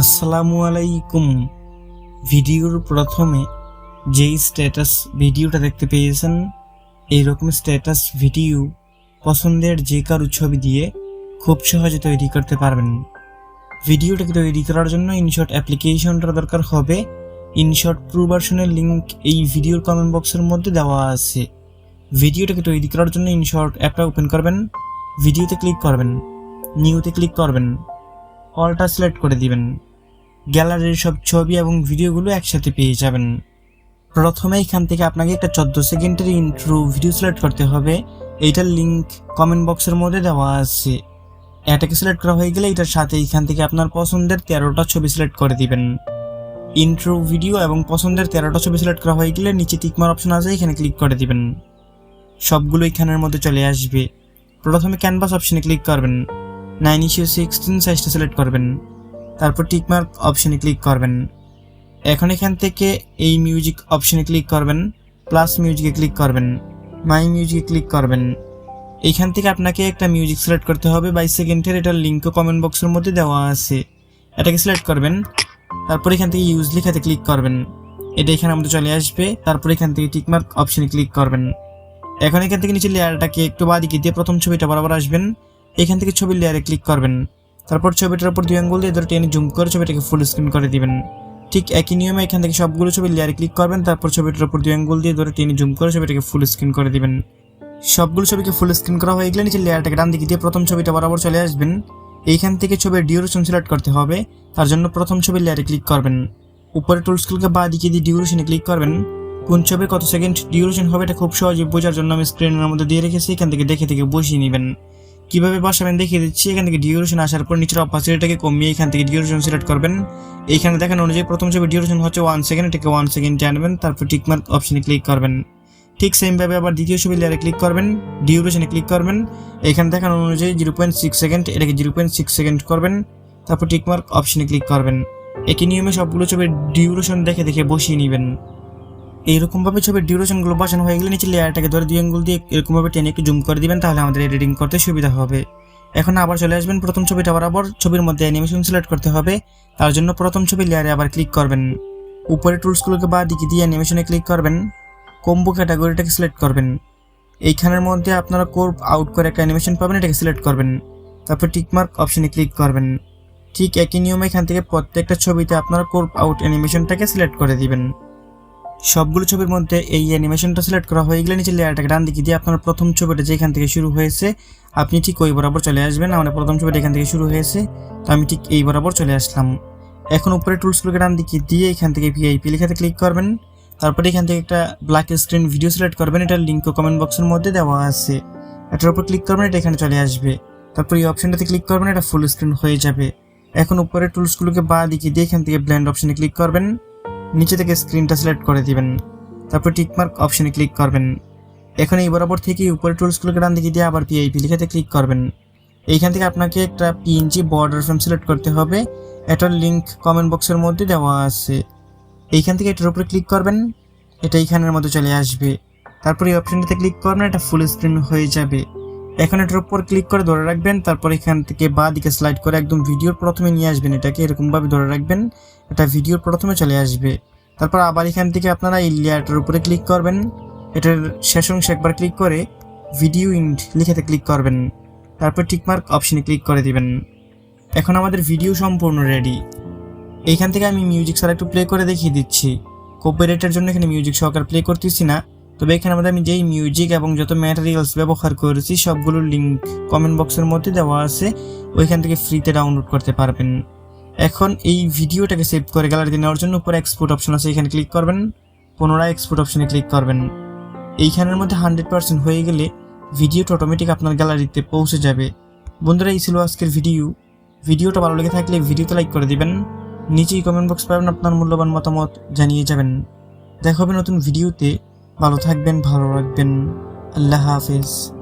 আসসালামু আলাইকুম। ভিডিওর প্রথমে যেই স্ট্যাটাস ভিডিওটা দেখতে পেয়েছেন, এইরকম স্ট্যাটাস ভিডিও পছন্দের যে কারও ছবি দিয়ে খুব সহজে তৈরি করতে পারবেন। ভিডিওটাকে তৈরি করার জন্য ইনশট অ্যাপ্লিকেশনটার দরকার হবে ইনশট প্রো ভার্সনের লিঙ্ক এই ভিডিওর কমেন্ট বক্সের মধ্যে দেওয়া আছে। ভিডিওটাকে তৈরি করার জন্য ইনশর্ট অ্যাপটা ওপেন করবেন, ভিডিওতে ক্লিক করবেন নিউতে ক্লিক করবেন অলটা সিলেক্ট করে দিবেন। গ্যালারির সব ছবি এবং ভিডিওগুলো একসাথে পেয়ে যাবেন। প্রথমে এখান থেকে আপনাকে একটা চোদ্দ সেকেন্ডের ইন্ট্রো ভিডিও সিলেক্ট করতে হবে। এইটার লিঙ্ক কমেন্ট বক্সের মধ্যে দেওয়া আছে। এটাকে সিলেক্ট করা হয়ে গেলে এটার সাথে এখান থেকে আপনার পছন্দের তেরোটা ছবি সিলেক্ট করে দিবেন। ইন্ট্রো ভিডিও এবং পছন্দের তেরোটা ছবি সিলেক্ট করা হয়ে গেলে নিচে টিকমার অপশন আছে, এখানে ক্লিক করে দিবেন। সবগুলো এখানের মধ্যে চলে আসবে। প্রথমে ক্যানভাস অপশনে ক্লিক করবেন। নাইন ইস্যু সিক্সটিন সাইজটা সিলেক্ট করবেন। তারপর টিকমার্ক অপশনে ক্লিক করবেন। এখন এখান থেকে এই মিউজিক অপশনে ক্লিক করবেন প্লাস মিউজিকে ক্লিক করবেন মাই মিউজিকে ক্লিক করবেন। এইখান থেকে আপনাকে একটা মিউজিক সিলেক্ট করতে হবে বাইশ সেকেন্ডের এটার লিঙ্কও কমেন্ট বক্সের মধ্যে দেওয়া আছে। এটাকে সিলেক্ট করবেন। তারপর এখান থেকে ইউজ লেখাতে ক্লিক করবেন। এটা এখানে আমাদের চলে আসবে। তারপর এখান থেকে টিকমার্ক অপশনে ক্লিক করবেন। এখন এখান থেকে নিচে লেয়ারটাকে একটু বাদিকে দিয়ে প্রথম ছবিটা বরাবর আসবেন। এখান থেকে ছবির লেয়ারে ক্লিক করবেন। তারপর ছবিটার উপর দুই আঙ্গুল দিয়ে ধরে টেনে জুম করে ছবিটাকে ফুল স্ক্রিন করে দিবেন। ঠিক একই নিয়মে এখান থেকে সবগুলো ছবির লেয়ারে ক্লিক করবেন। তারপর ছবিটার উপর দুই আঙ্গুল দিয়ে ধরে টেনে জুম করে ছবিটাকে ফুল স্ক্রিন করে দিবেন। সবগুলো ছবিকে ফুল স্ক্রিন করা হয়ে গেলে নিচে লেয়ারটাকে ডান দিকে দিয়ে প্রথম ছবিটা বরাবর চলে আসবেন। এইখান থেকে ছবির ডিউরেশন সিলেক্ট করতে হবে। তার জন্য প্রথম ছবির লেয়ারে ক্লিক করবেন। উপরে টুলসগুলোকে বা দিকে দিয়ে ডিউরেশনে ক্লিক করবেন। কোন ছবির কত সেকেন্ড ডিউরেশন হবে এটা খুব সহজে বোঝার জন্য আমি স্ক্রিনের মধ্যে দিয়ে রেখেছি। এখান থেকে দেখে থেকে বসিয়ে নেবেন। কীভাবে বসাবেন দেখিয়ে দিচ্ছি। এখান থেকে ডিউরেশন আসার পর নিচের অপাসিটিটাকে কমিয়ে এখান থেকে ডিউরেশন সিলেক্ট করবেন। এইখানে দেখেন অনুযায়ী প্রথম ছবি ডিউরেশন হচ্ছে ওয়ান সেকেন্ড এটাকে ওয়ান সেকেন্ডে আনবেন। তারপর টিকমার্ক অপশনে ক্লিক করবেন। ঠিক সেমভাবে আবার দ্বিতীয় ছবি লেয়ারে ক্লিক করবেন ডিউরেশনে ক্লিক করবেন, এখানে দেখানো অনুযায়ী জিরো পয়েন্ট সিক্স সেকেন্ড এটাকে জিরো পয়েন্ট সিক্স সেকেন্ড করবেন, তারপর টিকমার্ক অপশনে ক্লিক করবেন। একই নিয়মে সবগুলো ছবির ডিউরেশন দেখে দেখে বসিয়ে নেবেন। এইরকমভাবে ছবির ডিউরেশনগুলো বসানো হয়ে গেলে নিচে লেয়ারটাকে ধরে দুই আঙ্গুল দিয়ে এরকমভাবে টেনে একটু জুম করে দিবেন, তাহলে আমাদের এডিটিং করতে সুবিধা হবে। এখন আবার চলে আসবেন, প্রথম ছবিটা বরাবর ছবির মধ্যে অ্যানিমেশন সিলেক্ট করতে হবে, তার জন্য প্রথম ছবি লেয়ারে আবার ক্লিক করবেন। উপরে টুলসগুলোকে বা দিকে দিয়ে অ্যানিমেশনে ক্লিক করবেন। কম্বো ক্যাটাগরিটাকে সিলেক্ট করবেন। এইখানের মধ্যে আপনারা কোর্প আউট করে একটা অ্যানিমেশন পাবেন, এটাকে সিলেক্ট করবেন। তারপর টিকমার্ক অপশনে ক্লিক করবেন। ঠিক একই নিয়মে এখান থেকে প্রত্যেকটা ছবিতে আপনারা কোর্প আউট অ্যানিমেশনটাকে সিলেক্ট করে দিবেন। সবগুলো ছবির মধ্যে এই অ্যানিমেশনটা সিলেক্ট করা হয়ে গেলে নিচে লেয়ারটাকে ডান দিকে দিয়ে আপনার প্রথম ছবিটা যেখান থেকে শুরু হয়েছে, আপনি ঠিক ওই বরাবর চলে আসবেন। আমার প্রথম ছবিটা এখান থেকে শুরু হয়েছে, তো আমি ঠিক এই বরাবর চলে আসলাম। এখন উপরে টুলসগুলোকে ডান দিকে দিয়ে এখান থেকে ভিআইপি লেখাতে ক্লিক করবেন। তারপরে এখান থেকে একটা ব্ল্যাক স্ক্রিন ভিডিও সিলেক্ট করবেন, এটার লিঙ্ক কমেন্ট বক্সের মধ্যে দেওয়া আছে। এটার উপর ক্লিক করবেন, এটা এখানে চলে আসবে। তারপর এই অপশনটাতে ক্লিক করবেন, এটা ফুল স্ক্রিন হয়ে যাবে। এখন উপরে টুলসগুলোকে বা দিকে দিয়ে এখান থেকে ব্ল্যান্ড অপশনে ক্লিক করবেন, নিচে থেকে স্ক্রিনটা সিলেক্ট করে দিবেন। তারপর টিকমার্ক অপশনে ক্লিক করবেন। এখন এই বরাবর থেকে উপরে টুলসগুলোকে ডান দিকে দিয়ে আবার পিআইপি লিখাতে ক্লিক করবেন। এইখান থেকে আপনাকে একটা পিএনজি বর্ডার ফ্রেম সিলেক্ট করতে হবে। এটার লিঙ্ক কমেন্ট বক্সের মধ্যে দেওয়া আছে। এইখান থেকে এটার উপরে ক্লিক করবেন, এটা এইখানের মধ্যে চলে আসবে। তারপর এই অপশনটাতে ক্লিক করবেন, এটা ফুল স্ক্রিন হয়ে যাবে। এখন এটার উপর ক্লিক করে ধরে রাখবেন, তারপর এখান থেকে বা দিকে স্লাইড করে একদম ভিডিওর প্রথমে নিয়ে আসবেন এটাকে, এরকমভাবে ধরে রাখবেন, এটা ভিডিওর প্রথমে চলে আসবে। তারপর আবার এখান থেকে আপনারা এই লেয়ারটার উপরে ক্লিক করবেন, এটার শেষ অংশে একবার ক্লিক করে ভিডিও ইন্ড লিখেতে ক্লিক করবেন। তারপর টিকমার্ক অপশনে ক্লিক করে দিবেন। এখন আমাদের ভিডিও সম্পূর্ণ রেডি এইখান থেকে আমি মিউজিক ছাড়া একটু প্লে করে দেখিয়ে দিচ্ছি। কপিরাইটের জন্য এখানে মিউজিক সহকার প্লে করতেছি না। তবে এখানে আমাদের আমি যেই মিউজিক এবং যত ম্যাটেরিয়ালস ব্যবহার করেছি সবগুলোর লিঙ্ক কমেন্ট বক্সের মধ্যে দেওয়া আছে। ওইখান থেকে ফ্রিতে ডাউনলোড করতে পারবেন। এখন এই ভিডিওটাকে সেভ করে গ্যালারিতে নেওয়ার জন্য উপরে এক্সপোর্ট অপশন আছে, এখানে ক্লিক করবেন। পুনরায় এক্সপোর্ট অপশনে ক্লিক করবেন। এইখানের মধ্যে হান্ড্রেড পার্সেন্ট হয়ে গেলে ভিডিওটা অটোমেটিক আপনার গ্যালারিতে পৌঁছে যাবে। বন্ধুরা, এই ছিল আজকের ভিডিও ভিডিওটা ভালো লেগে থাকলে ভিডিওতে লাইক করে দিবেন। নিচেই কমেন্ট বক্স পাবেন, আপনার মূল্যবান মতামত জানিয়ে যাবেন। দেখা হবে নতুন ভিডিওতে ভালো থাকবেন, ভালো রাখবেন। আল্লাহ হাফেজ।